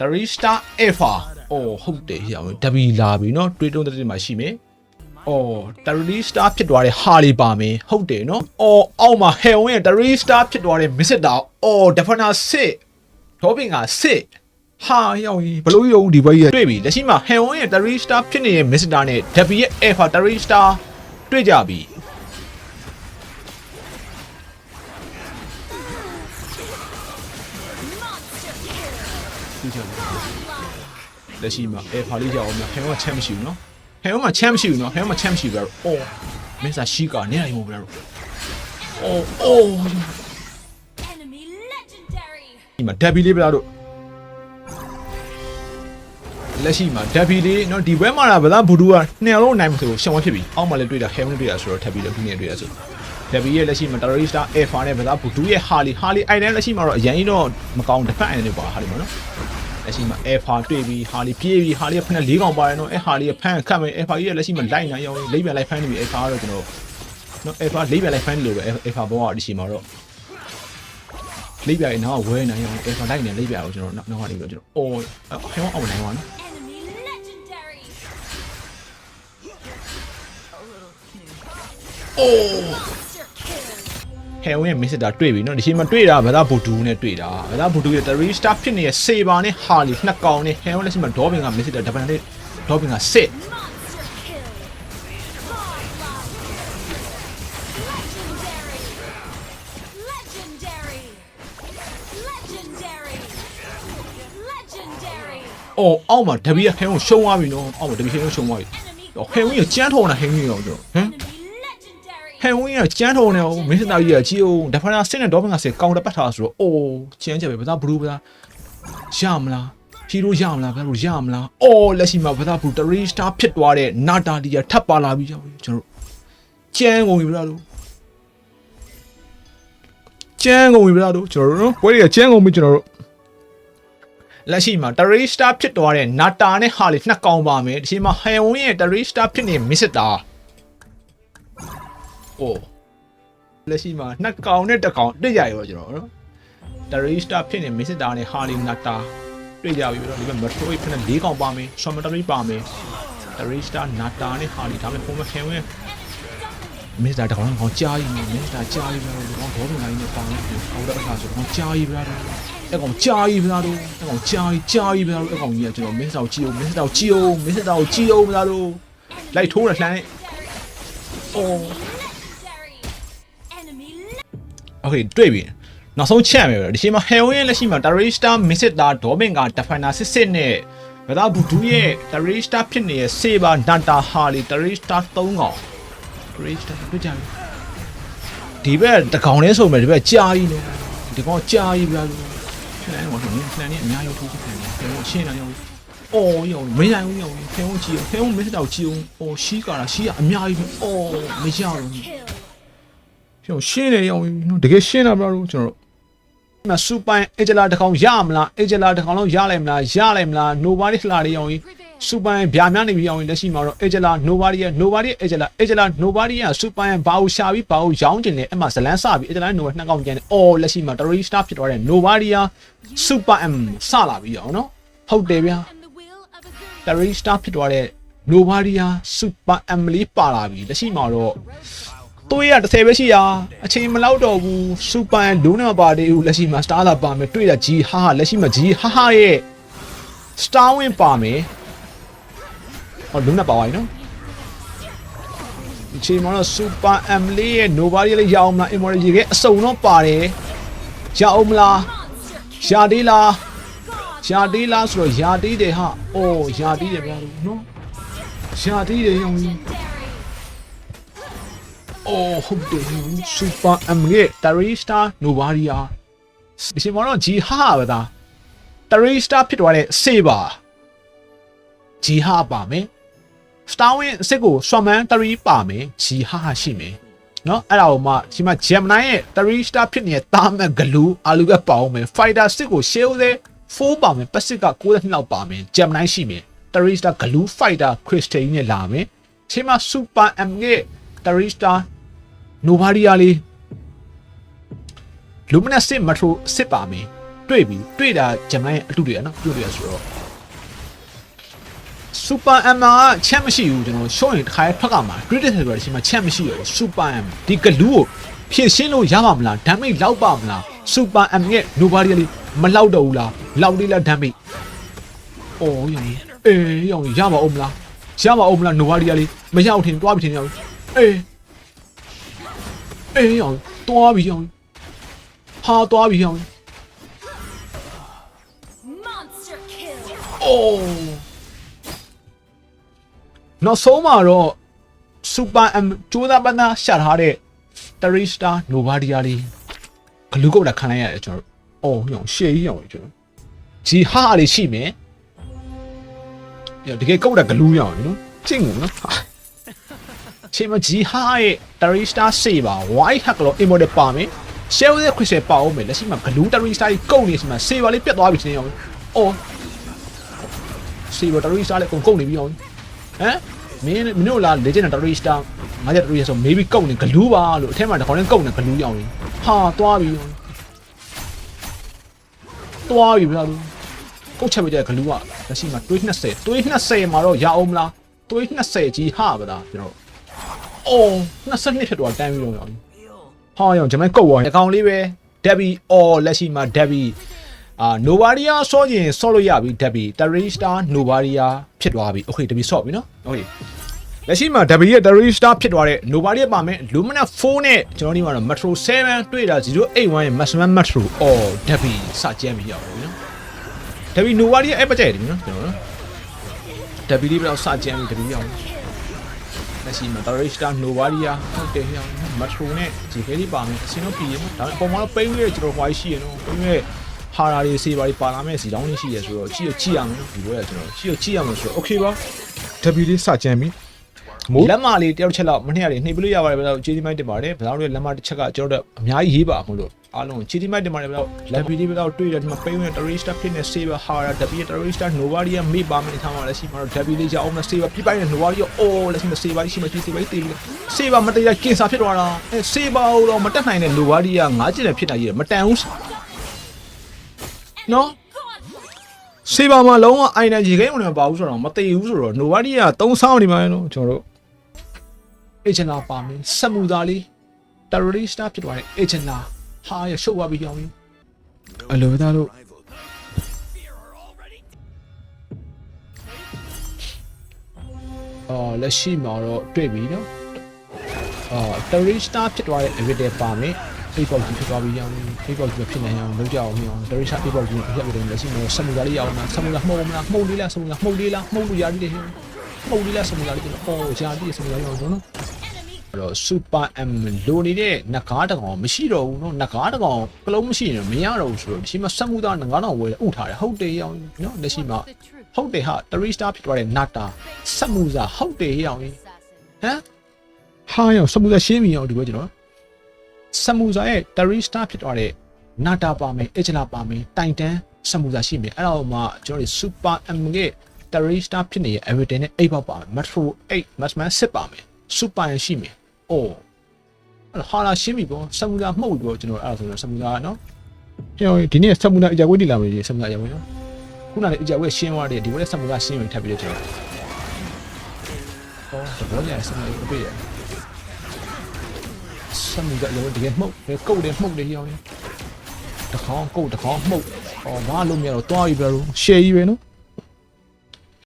3 star alpha အော်ဟုတ်တယ်ရအောင် W လာပြီเนาะတွေးတုံးတဲ့မှာရှိမယ်အော်3 star ဖြစ်သွားတဲ့ဟာလေးပါမယ်ဟုတ်တယ်เนาะအော်အောက်မှာ hell ရဲ့3 star ဖြစ်သွားတဲ့ miss တာအော် defender 6ဒေါဘင်က6ဟာရောက်ရင်ဘလို့ယုံဒီဘက်ကြီးတွေ့ပြီလက်ရှိမှာ hell ရဲ့3 star ဖြစ်နေတဲ့ miss တာနဲ့ W ရဲ့ alpha 3 star တွေ့ကြပြီ လက်ရှိမှာအဲဖာလေးကြောက်အောင်ဟဲမချမ်းမရှိဘူးနော်ဟဲမချမ်းမရှိဘူးနော်ဟဲမချမ်းမရှိဘူးအော်မင်းစားရှိကနေနိုင်မို့ဗျာအော်အော် Enemy legendary. ဒီမှာဒက်ဘီလေးဗျာတို့လက်ရှိမှာဒက်ဘီလေးနော်ဒီဘက်မှာဗလားဘူဒူကနှစ်လုံးနိုင်မှာဆိုရှောင်းဝဖြစ်ပြီအောက်မှာလည်းတွေ့တာဟဲမနဲ့တွေ့တာဆိုတော့ထပ်ပြီးတော့ဒီနေ့တွေ့ရဆိုဒက်ဘီရဲ့လက်ရှိမှာ terrorist alpha နဲ့ဗလားဘူဒူရဲ့ဟာလီဟာလီအိုင်တန်လက်ရှိမှာတော့အရင်တော့မကောင်းတစ်ဖက်အိုင်တန်တွေပါဟာလီမှာနော် လက်ရှိမှာ alpha တွေ့ပြီးဟာလီပြေးပြီးဟာလီကဖက်နဲ့၄កောင်ပါတယ်နော်အဲဟာလီကဖန်ခတ်မယ် alpha ကြီးကလက်ရှိမှာလိုက်နိုင်အောင်လိမ့်ပြန်လိုက်ဖန်နေပြီ alpha ကတော့ကျွန်တော်နော် alpha လိမ့်ပြန်လိုက်ဖန်နေလို့ပဲ alpha ဘောကဒီရှိမှာတော့လိမ့်ပြန်ရင်တော့ဝဲနိုင်အောင် alpha လိုက်နေလိမ့်ပြန်အောင်ကျွန်တော်နောက်ကနေပြီးတော့ကျွန်တော်အော်ဟဲအောင်အောင်နိုင်ပါနော် Enemy legendary. အိုး Monster kill. ဟဲဝင်ရဲ့ message တာတွေ့ပြီနော်ဒီချိန်မှာတွေ့တာဗလာဘူဒူနဲ့တွေ့တာဗလာဘူဒူရဲ့ three star ဖြစ်နေတဲ့ saber နဲ့ harley နှစ်ကောင်နဲ့ဟဲဝင်လက်ရှိမှာ dobin က message တာ double နဲ့ dobin က sit Monster kill. Legendary. Legendary. Legendary. Legendary. အော်အောက်မှာဒဘီကဟဲဝင်ရှုံးသွားပြီနော်အောက်မှာဒဘီဟဲဝင်ရှုံးသွားပြီ Enemy တော့ဟဲဝင်ကကြမ်းထော်နေတာဟဲဝင်ရောကျွန်တော်ဟမ် enemy legendary. ဟဲဝင်ကကြမ်းထော်နေအောင်မင်းစတာကြီးကကြည့်အောင်ဒါဖနာဆင်းတဲ့ဒေါဘင်ကဆဲကောင်တပတ်ထားဆိုတော့အိုးကြမ်းကြပဲဘာသာဘလူးဘာသာရမလားဟီရိုရမလားဘာလို့ရမလားအော်လက်ရှိမှာဘာသာဘူးတရီစတာဖြစ်သွားတဲ့နာတာလီယာထပ်ပါလာပြီကျွန်တော်တို့ကြမ်းကုန်ပြီဗျာတို့ကြမ်းကုန်ပြီဗျာတို့ကျွန်တော်တို့နော်ပွဲတွေကကြမ်းကုန်ပြီကျွန်တော်တို့လက်ရှိမှာတရီစတာဖြစ်သွားတဲ့နာတာနဲ့ဟာလီနှစ်ကောင်ပါမယ်ဒီချိန်မှာဟဲဝင်းရဲ့တရီစတာဖြစ်နေမစ္စတာ။ အိုးလက်ရှိမှာနှစ်ကောင်နဲ့တစ်ကောင်တွေ့ကြရောကျွန်တော်နော်။တရီစတာဖြစ်နေမစ္စတာနဲ့ဟာလီနာတာတွေ့ကြပြီတော့ဒီဘက်မထရိုးဖြစ်နေ၄ကောင်ပါမယ်။ဆော်မတရီပါမယ်။တရီစတာနာတာနဲ့ဟာလီဒါမဲ့ပုံမခင်ဝင်မစ္စတာတစ်ကောင်ကောင်ကြားကြီးမစ္စတာကြားကြီးဗျာတော့ဒီကောင်ဘောပင်လိုက်နေပါမယ်။ဟိုတော့အခါဆိုတော့ကြားကြီးဗျာတော့အဲ့ကောင်ကြားကြီးဗျာတော့အဲ့ကောင်ကြားကြီးကြားကြီးဗျာတော့အဲ့ကောင်ကြီးကကျွန်တော်မစ္စတာကိုကြည့်အောင်မစ္စတာကိုကြည့်အောင်မစ္စတာကိုကြည့်အောင်ဗျာတော့လိုက်ထိုးရလှမ်းအော် โอเคတွေ့ပြီနောက်ဆုံးချက်မယ်ပဲဒီချိန်မှာ Heroin လက်ရှိမှာ Tarista Misita Domin က Defender စစ်စစ်နဲ့ဗဒါဘူဒူရဲ့ Tarista ဖြစ်နေတဲ့ Saber Nanta Harley Tarista 3កောင် Tarista တွေ့ကြပြီဒီဘက်တကောင်လေးဆိုမယ်ဒီဘက်ကြာကြီးနေဒီကောင်ကြာကြီးဗျာလို့ခဏတော့ဆိုရင်ခဏနဲ့အများကြီးထိုးချက်တယ်ကျွန်တော်ရှင်းလာရောအော်ရောမရဘူးရောဖဲဝကြည့်ဖဲဝမစ္စတာကိုကြည့်အောင်အော်ရှီးကာတာရှီးကအများကြီးပဲအော်မရဘူး kill. ကျွန်တော်ရှင်းနေရအောင်နော်တကယ်ရှင်းတာမလားလို့ကျွန်တော်တို့မစူပိုင်အေဂျလာတစ်ကောင်ရမလားအေဂျလာတစ်ကောင်လုံးရလိုက်မလားရလိုက်မလား nobody လှရအောင်စူပိုင်ဗျာများနေပြီအောင်လက်ရှိမှာတော့အေဂျလာ nobody ရဲ့ nobody အေဂျလာအေဂျလာ nobody ကစူပိုင်ဘာကိုရှာပြီးဘာကိုရောင်းကျင်လဲအဲ့မှာဇလန်းစပြီးအေဂျလာ nobody နှစ်ကောင်ကျန်တယ်အော်လက်ရှိမှာ terrorist star ဖြစ်သွားတဲ့ nobody က super m စလာပြီးအောင်နော်ဟုတ်တယ်ဗျာ And the will of a good တရီစတာဖြစ်သွားတဲ့ Novaria Super Emily ပါလာပြီလက်ရှိမှာတော့ သွေးရ30ပဲရှိရာအချိန်မလောက်တော့ဘူး Super လုံးနဲ့မပါသေးဘူးလက်ရှိမှာ Star လာပါမယ်တွေ့တာကြီးဟာဟာလက်ရှိမှာကြီးဟာဟာရဲ့ Star Win ပါမယ်ဟောလုံးနဲ့ပါသွားပြီနော်ဒီချိန်မှာတော့ Super Emily ရဲ့ Novaria လေးရအောင်မလား Immortal ရေကအစုံတော့ပါတယ်ရအောင်မလား monster ရှာသေးလား god. ယာတီးလားဆိုတော့ယာတီးတယ်ဟာအိုးယာတီးတယ်ဗျာလို့နော်ယာတီးတယ်ရောင်းကြီး Legendary. အိုးဟုတ်တယ်စူပါအမ်ရဲ့တရီစတာနိုဘာရီယာဒီချိန်မှာတော့ဂျီဟာပဲသားတရီစတာဖြစ်သွားတဲ့စေပါဂျီဟာပါမယ်စတာဝင်းစစ်ကိုဆွမ်မန်တရီပါမယ်ဂျီဟာရှိမယ်နော်အဲ့ဒါကိုမှဒီမှာ Gemini ရဲ့3 star ဖြစ်နေတဲ့တာမက်ဂလူအာလူကပေါအောင်မယ် Fighter 6ကို Shield သေး4ပါမယ် Pacific က92လောက်ပါမယ် Gemini ရှိမယ်3 star ဂလူ Fighter Crystal နဲ့လာမယ်ချိန်မှာ Super M ရဲ့3 star Novaria လေး Luminous စစ် Metro စစ်ပါမယ်တွေ့ပြီတွေ့တာဂျမိုင်းရဲ့အတူတွေရနော်အတူတွေရဆိုတော့စူပါအမ်မာကချက်မရှိဘူးကျွန်တော်ရှော့ရင်တစ်ခါထွက်ကြမှာ credit ဆိုတော့ဒီမှာချက်မရှိရဘူးစူပါအမ်ဒီကလူးကိုဖြည့်ရှင်းလို့ရပါမလား damage လောက်ပါမလားစူပါအမ်ရဲ့ nobody လေးမလောက်တော့ဘူးလားလောက်လေးလား damage အော်ရောင်အေးရောင်ရပါအောင်မလားရပါအောင်မလား nobody လေးမရောက်ထင်တွားပြီထင်ရောင်အေး အေးရောင်တွားပြီရောင်ဟာတွားပြီရောင် Monster kill. အိုးနောက်ဆုံးမှာတော့ Super M ကျိုးသားပန်းသားရှာထားတဲ့ Three Star Novadia လေးဂလူးကုတ်တာခံလိုက်ရတယ်ကျွန်တော်တို့။အော်ရောင်ရှေ့ကြီးရောင်ကျွန်တော်။ဂျီဟာလေးရှိမယ်။ရောတကယ်ကုတ်တာဂလူးရောင်နော်။ကျင့်ကုန်နော်။ဟာ ချိန်မဂျီဟာရဲ့ Three Star စေပါ White Hack လို့ emote ပါမယ်။ Shell ရဲ့ crystal ပါအောင်မယ်လက်ရှိမှာဂလူး Three Star ကြီးကုတ်နေစီမှာစေပါလေးပြတ်သွားပြီချင်းရောင်။အော်စီဘတရီစတာလည်းကုန်ကုန်နေပြီအောင်ဟမ်မင်းမင်းတို့လား legend တရီစတာငါကြတရီဆို maybe ကုန်နေဂလူးပါလို့အထက်မှာတစ်ခေါက်နဲ့ကုန်နေဂလူးရောက်နေဟာသွားပြီသွားပြီဗျာလူကုတ်ချက်ပြတဲ့ဂလူးကလက်ရှိမှာတွေး20တွေး20မှာတော့ရအောင်မလားတွေး20ကြီးဟာပါလားကျွန်တော် အော်22ဖြစ်တော့တန်းပြီးတော့ရောက်ပြီဟာရောကျွန်မကုတ်သွားအကောင်လေးပဲဒက်ဘီအော်လက်ရှိမှာဒက်ဘီ အာနိုဗာရီယာဆော့ခြင်းဆော့လို့ရပြီဒက်ဘီတရီစတာနိုဗာရီယာဖြစ်သွားပြီโอเคဒက်ဘီဆော့ပြီနော်โอเคလက်ရှိမှာဒက်ဘီရဲ့တရီစတာဖြစ်သွားတဲ့နိုဗာရီယာပါမယ်လူမနက်4နဲ့ကျွန်တော်ဒီမှာတော့ Metro 7တွေ့တာ081ရဲ့ maximum Metro အော်ဒက်ဘီစကြမ်းပြီးရောက်ပြီနော်ဒက်ဘီနိုဗာရီယာအဲ့ပကြိုက်တယ်နော်ကျွန်တော်နော်ဒက်ဘီလေးတော့စကြမ်းပြီးဒက်ဘီရောက်ပြီ လက်ရှိမှာတရီစတာနိုဗာရီယာဟုတ်တယ်ရောက် Metro နဲ့ဒီခဲလေးပါမယ်အစင်းတော့ပြည်ရမှာဒါပေမဲ့အပေါ်မှာတော့ပိန်းလေးကျွန်တော်ဟွာရှိရနော်ပိန်းလေးဟာရာတွေစေးပါတွေပါလာမဲ့စီတောင်းလေးရှိရဆိုတော့ကြည့်ရကြည့်ရမယ်ဒီဘက်ကကျွန်တော်ကြည့်ရကြည့်ရမယ်ဆိုတော့ okay ပါဒက်ဘီလေးစကြမ်းပြီမိုးလက်မလေးတယောက်တစ်ချက်လောက်မနေ့ကလေးနှိပ်ပလို့ရပါတယ်ဘယ်တော့ကျေးဇူးမိုက်တင်ပါတယ်ဘယ်တော့လည်းလက်မတစ်ချက်ကကျွန်တော်တို့အများကြီးရေးပါအောင်လို့ အားလုံးကျေးဇူးမိုက်တင်ပါတယ်ဘယ်တော့လက်ဘီလေးဘယ်တော့တွေ့တယ်ဒီမှာပိန်းဝင် terrorist stuff ဖြစ်နေ saver ဟာရာဒက်ဘီ terrorist stuff novaria မေးပါမယ်ထားမှာလည်းရှိမှာတော့ဒက်ဘီလေးကြောက်အောင် saver ပြပိုင်နေ novaria အိုးလက်ရှိမှာ saver ရှိမှရှိ saver တေးပြီ saver မတရားကင်ဆာဖြစ်သွားတာအဲ saver တော့မတက်နိုင်တဲ့ novaria ငါးကျင်နဲ့ဖြစ်တာကြီးမတန်ဘူးနော်စေပါမှာလုံးဝအိုင်နယ်ရေခဲဝင်မပါဘူးဆိုတော့မတည်ဘူးဆိုတော့ nobody ကသုံးဆောင်နေမှာနော်ကျွန်တော်တို့ agent လာပါမယ်စမူသားလေး terrorist ဖြစ်သွားတဲ့ agent လာ ဟာရရှုပ်သွားပြီကြောင်းကြီးအလိုသားတို့အော်လက်ရှိမှာတော့တွေ့ပြီနော်အော် terrorist ဖြစ်သွားတဲ့ everyday ပါမယ်အိတ်ပေါက်ကြီးဖြစ်သွားပြီးရောင်းအိတ်ပေါက်ကြီးဖြစ်နေအောင်လုပ်ကြအောင်မြောင်း terrorist အိတ်ပေါက်ကြီးဖြစ်ပြီးတော့လက်ရှိမှာစမူသားလေးရအောင်လားစမူသားမှုတ်မလားမှုတ်လေးလားစမူသားမှုတ်လေးလားမှုတ်လို့ရသေးတယ်မှုတ်လေးလားစမူသားလေးတော့အော်ရှားသေးတယ်စမူသားရအောင်နော် အဲ့တော့ super m လိုနေတဲ့နဂါးတကောင်မရှိတော့ဘူးเนาะနဂါးတကောင်ကလုံးမရှိရင်မရတော့ဘူးဆိုတော့ဒီရှိမှာစက်မှုသားနဂါးတော်ဝယ်ဥထားတယ်ဟုတ်တယ်ရောင်เนาะလက်ရှိမှာ The truth. ဟုတ်တယ်ဟာ3 star ဖြစ်သွားတဲ့နတ်တာစက်မှုသားဟုတ်တယ်ရောင်ဟမ် Assassin. ဟာရောင်စက်မှုသားရှင်းပြီရောင်ဒီဘက်ကျွန်တော်စက်မှုသားရဲ့3 star ဖြစ်သွားတဲ့နတ်တာပါမယ်အချလာပါမယ်တိုင်တန်စက်မှုသားရှိမယ်အဲ့တော့မှကျွန်တော်တို့ super m ရဲ့3 star ဖြစ်နေတဲ့ everyday နဲ့8ပေါက်ပါမယ် metro 8 maximum 6ပါမယ် super ရရှိမယ် အိုးအဲ့ဟာလာရှင်းပြီပေါ့စမူလာမှုတ်ပြီးတော့ကျွန်တော်အဲ့ဒါဆိုတော့စမူလာနော်ကျွန်တော်ဒီနေ့စမူလာအကြွေးတည်လာမယ်ဒီစမူလာရပါမယ်နော်ခုနကအကြွေးရှင်းသွားတယ်ဒီဘက်စမူလာရှင်းပြီးထပ်ပြီးတော့ကျွန်တော်ဟောတဘောညာစမူလာပြည့်ရစမူလာရောတကယ်မှုတ်ပဲကုတ်တယ်မှုတ်တယ်ရောင်းတခေါင်းကုတ်တခေါင်းမှုတ်ဟောဘာလို့မရတော့တွားပြီပဲလို့ရှယ်ကြီးပဲနော်